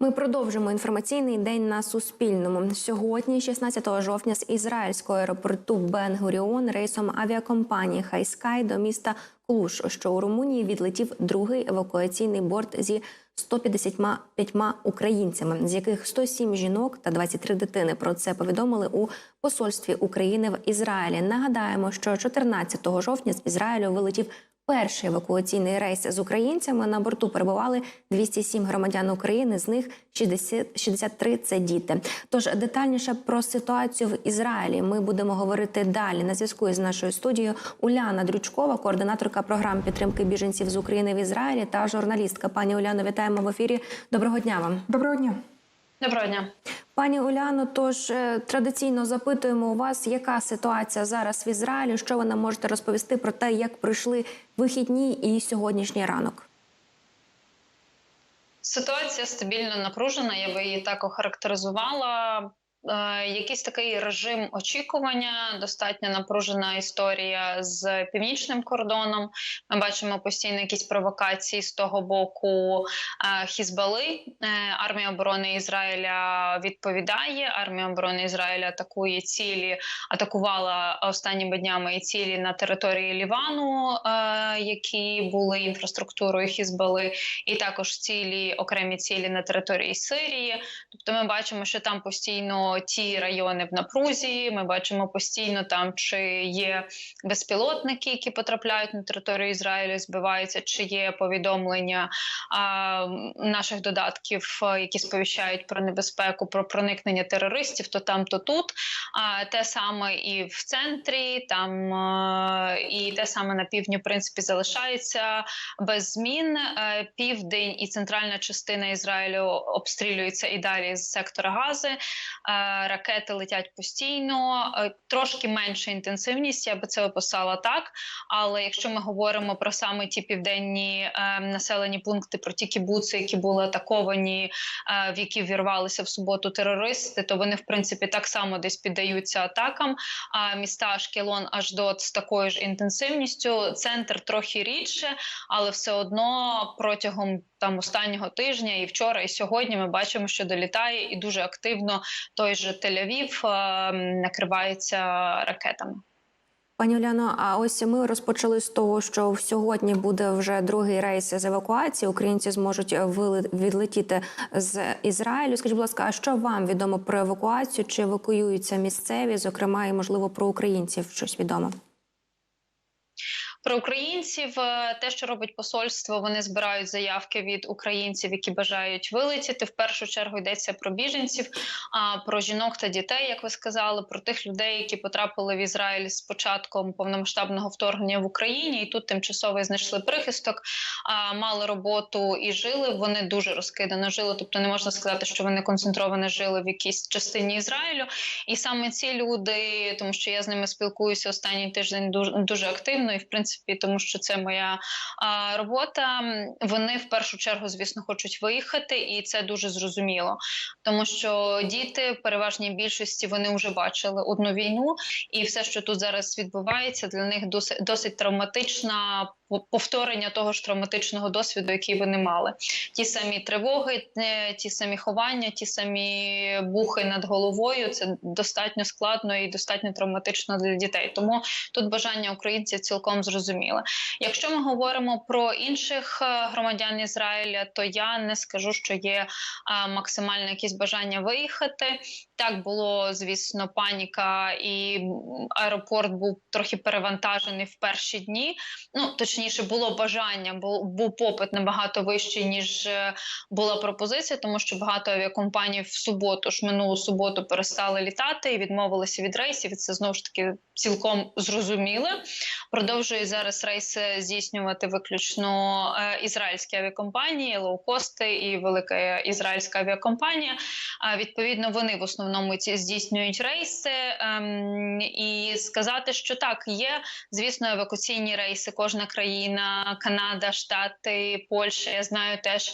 Ми продовжимо інформаційний день на Суспільному. Сьогодні, 16 жовтня, з ізраїльського аеропорту Бен-Гуріон рейсом авіакомпанії Хайскай до міста Клуш, що у Румунії відлетів другий евакуаційний борт зі 155 українцями, з яких 107 жінок та 23 дитини. Про це повідомили у посольстві України в Ізраїлі. Нагадаємо, що 14 жовтня з Ізраїлю вилетів перший евакуаційний рейс з українцями. На борту перебували 207 громадян України, з них 60, 63 – це діти. Тож детальніше про ситуацію в Ізраїлі ми будемо говорити далі. На зв'язку із нашою студією Уляна Дрючкова, координаторка програм підтримки біженців з України в Ізраїлі та журналістка. Пані Уляно, вітаємо в ефірі. Доброго дня вам. Доброго дня. Доброго дня. Пані Уляно, тож е, традиційно запитуємо у вас, яка ситуація зараз в Ізраїлі? Що ви нам можете розповісти про те, як пройшли вихідні і сьогоднішній ранок? Ситуація стабільно напружена. Я би її так охарактеризувала. Е, якийсь такий режим очікування, достатньо напружена історія з північним кордоном. Ми бачимо постійно якісь провокації з того боку е, Хізбали. Е, армія оборони Ізраїля відповідає. Армія оборони Ізраїля атакує цілі, атакувала останніми днями і цілі на території Лівану, які були інфраструктурою Хізбали, і також цілі окремі цілі на території Сирії. Тобто, ми бачимо, що там постійно ті райони в напрузі. Ми бачимо постійно там, чи є безпілотники, які потрапляють на територію Ізраїлю, збиваються, чи є повідомлення а, наших додатків, які сповіщають про небезпеку, про проникнення терористів, то там, то тут. А те саме і в центрі, там а, і те саме на півдні, в принципі, залишається без змін. Е, Південь і центральна частина Ізраїлю обстрілюються і далі з сектора Гази. Ракети летять постійно, е, трошки менша інтенсивність, я би це описала так. Але якщо ми говоримо про саме ті південні е, населені пункти, про ті кібуци, які були атаковані, е, в які вірвалися в суботу терористи, то вони в принципі так само десь піддаються атакам. А міста Ашкелон, Аждот з такою ж інтенсивністю, центр трохи рідше, але все одно протягом там останнього тижня і вчора, і сьогодні ми бачимо, що долітає і дуже активно той же Тель-Авів е, накривається ракетами. Пані Уляно, а ось ми розпочали з того, що сьогодні буде вже другий рейс з евакуації. Українці зможуть вили- відлетіти з Ізраїлю. Скажіть, будь ласка, а що вам відомо про евакуацію? Чи евакуюються місцеві, зокрема, і можливо про українців щось відомо? Про українців е, те, що робить посольство, вони збирають заявки від українців, які бажають вилетіти. В першу чергу йдеться про біженців, а про жінок та дітей, як ви сказали, про тих людей, які потрапили в Ізраїль з початком повномасштабного вторгнення в Україні, і тут тимчасово знайшли прихисток, мали роботу і жили. Вони дуже розкидано жили. Тобто не можна сказати, що вони концентровано жили в якійсь частині Ізраїлю. І саме ці люди, тому що я з ними спілкуюся останній тиждень дуже дуже активно, і в принципі, тому що це моя а, робота. Вони в першу чергу, звісно, хочуть виїхати, і це дуже зрозуміло, тому що діти в переважній більшості вони вже бачили одну війну, і все, що тут зараз відбувається, для них досить досить травматична повторення того ж травматичного досвіду, який вони мали. Ті самі тривоги, е, ті самі ховання, ті самі бухи над головою. Це достатньо складно і достатньо травматично для дітей. Тому тут бажання українців цілком зрозуміле. Якщо ми говоримо про інших е, громадян Ізраїля, то я не скажу, що є максимальне якесь бажання виїхати. Так було, звісно, паніка, і аеропорт був трохи перевантажений в перші дні. Ну точніше, було бажання, був, був попит набагато вищий ніж е, була пропозиція, тому що багато авіакомпаній в суботу ж минулу суботу перестали літати і відмовилися від рейсів. Це знову ж таки цілком зрозуміле. Продовжує зараз рейси здійснювати виключно е, ізраїльські авіакомпанії, лоукости і велика ізраїльська авіакомпанія. А відповідно, вони в основному ці здійснюють рейси. Ем, і сказати, що так, є, звісно, евакуаційні рейси. Кожна країна, Канада, Штати, Польща. Я знаю теж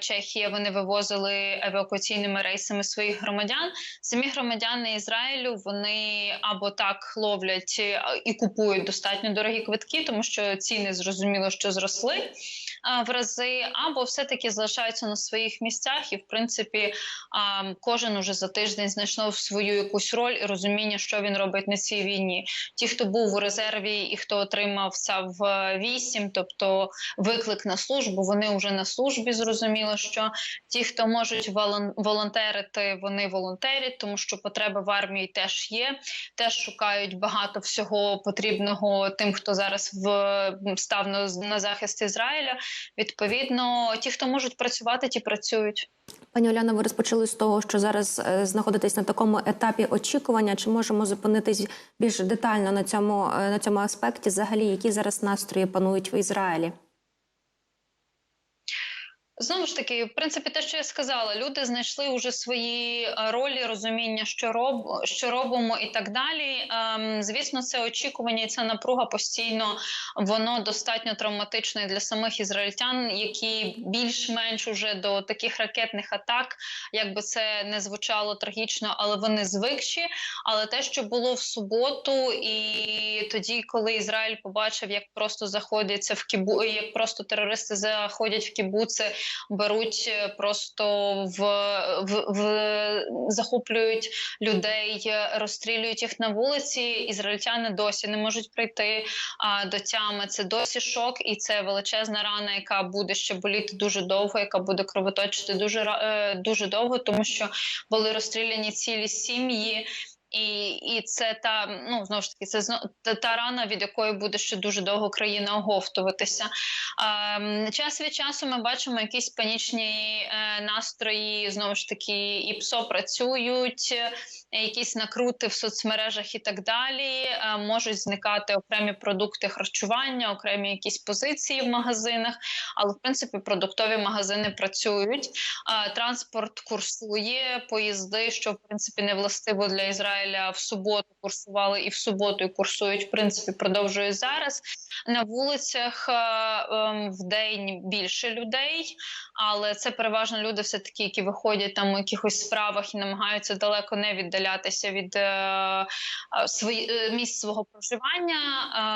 Чехія. Вони вивозили евакуаційними рейсами своїх громадян. Самі громадяни Ізраїлю вони або так ловлять е, і купують достатньо дорогі квитки, тому що ціни зрозуміло, що зросли. в рази, або все-таки залишаються на своїх місцях, і в принципі кожен уже за тиждень знайшов свою якусь роль і розуміння, що він робить на цій війні. Ті, хто був у резерві і хто отримав САВ 8, тобто виклик на службу, вони вже на службі. Зрозуміло, що ті, хто можуть волон- волонтерити, вони волонтерять, тому що потреби в армії теж є. Теж шукають багато всього потрібного тим, хто зараз в став на, на захист Ізраїля. Відповідно, ті, хто можуть працювати, ті працюють. Пані Оляна, ви розпочали з того, що зараз е, знаходитесь на такому етапі очікування. Чи можемо зупинитись більш детально на цьому е, на цьому аспекті? Взагалі, які зараз настрої панують в Ізраїлі? Знову ж таки, в принципі, те, що я сказала, люди знайшли вже свої е, ролі, розуміння, що роб, що робимо, і так далі. Ем, звісно, це очікування і ця напруга постійно воно достатньо травматичне для самих ізраїльтян, які більш-менш уже до таких ракетних атак, як би це не звучало трагічно, але вони звикші. Але те, що було в суботу, і тоді, коли Ізраїль побачив, як просто заходяться в кібу, як просто терористи заходять в кібуци, беруть е, просто в, в, в захоплюють людей, е, розстрілюють їх на вулиці. Ізраїльтяни досі не можуть прийти а, до тями. Це досі шок, і це величезна рана, яка буде ще боліти дуже довго, яка буде кровоточити дуже е, дуже довго, тому що були розстріляні цілі сім'ї. І, і це та ну знову ж таки, це та, та рана, від якої буде ще дуже довго країна оговтуватися. Ем, час від часу ми бачимо якісь панічні е, настрої. Знову ж таки, і ПСО працюють, е, якісь накрути в соцмережах і так далі. Е, можуть зникати окремі продукти харчування, окремі якісь позиції в магазинах. Але в принципі продуктові магазини працюють. Е, транспорт курсує, поїзди, що в принципі не властиво для Ізраїля в суботу курсували і в суботу і курсують. В принципі, продовжують зараз. На вулицях е, ем, в день більше людей, але це переважно люди, все таки, які виходять там у якихось справах і намагаються далеко не віддалятися від е, е, місць свого проживання,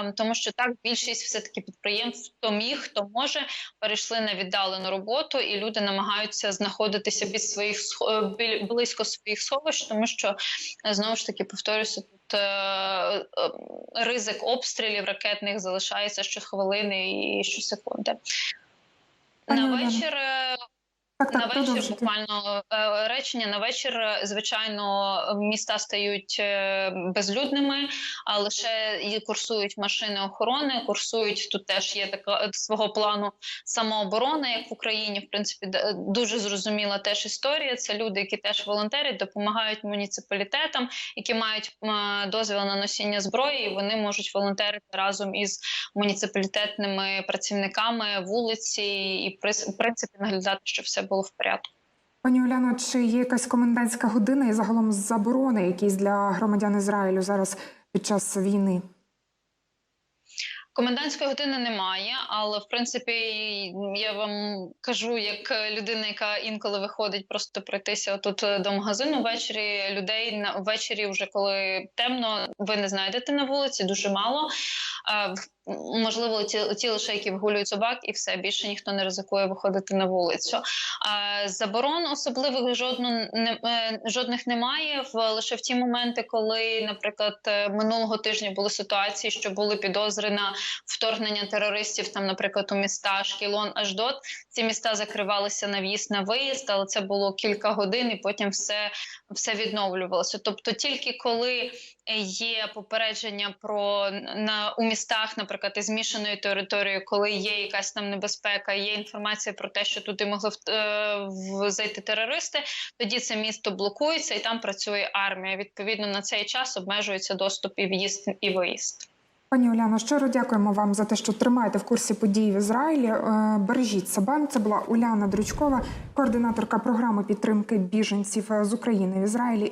е, тому що так більшість все таки підприємств, хто міг, хто може, перейшли на віддалену роботу, і люди намагаються знаходитися від своїх близько своїх сховищ, тому що е, знову ж таки повторюся. Тут е, е, ризик обстрілів ракетних залишається щохвилини і щосекунди. На вечір е, Так, на вечір продовжуйте. буквально е, речення. На вечір, е, звичайно, міста стають е, безлюдними, а лише і курсують машини охорони. Курсують тут теж є така свого плану самооборона, як в Україні. В принципі, дуже зрозуміла теж історія. Це люди, які теж волонтерять, допомагають муніципалітетам, які мають дозвіл на носіння зброї. і Вони можуть волонтерити разом із муніципалітетними працівниками вулиці і в принципі наглядати, щоб все було в порядку. Пані Уляно, чи є якась комендантська година і загалом заборони якісь для громадян Ізраїлю зараз під час війни? Комендантської години немає, але в принципі я вам кажу, як людина, яка інколи виходить просто пройтися отут е, до магазину ввечері. Людей на ввечері, вже коли темно, ви не знайдете на вулиці, дуже мало. В- Можливо, ті, ті лише які вигулюють собак, і все більше ніхто не ризикує виходити на вулицю. А, заборон особливих жодно не е, жодних немає. В лише в ті моменти, коли, наприклад, е, минулого тижня були ситуації, що були підозри на вторгнення терористів, там, наприклад, у міста Шкілон, Аждот. Ці міста закривалися на в'їзд на виїзд, але це було кілька годин, і потім все, все відновлювалося. Тобто, тільки коли є попередження про на у містах, наприклад, із змішаною територією, коли є якась там небезпека, є інформація про те, що туди могли в, е, в- зайти терористи, тоді це місто блокується і там працює армія. Відповідно на цей час обмежується доступ і в'їзд і виїзд. Пані Уляно, щиро дякуємо вам за те, що тримаєте в курсі подій в Ізраїлі. Е, Бережіть себе. Це була Уляна Дрючкова, координаторка програми підтримки біженців е, з України в Ізраїлі.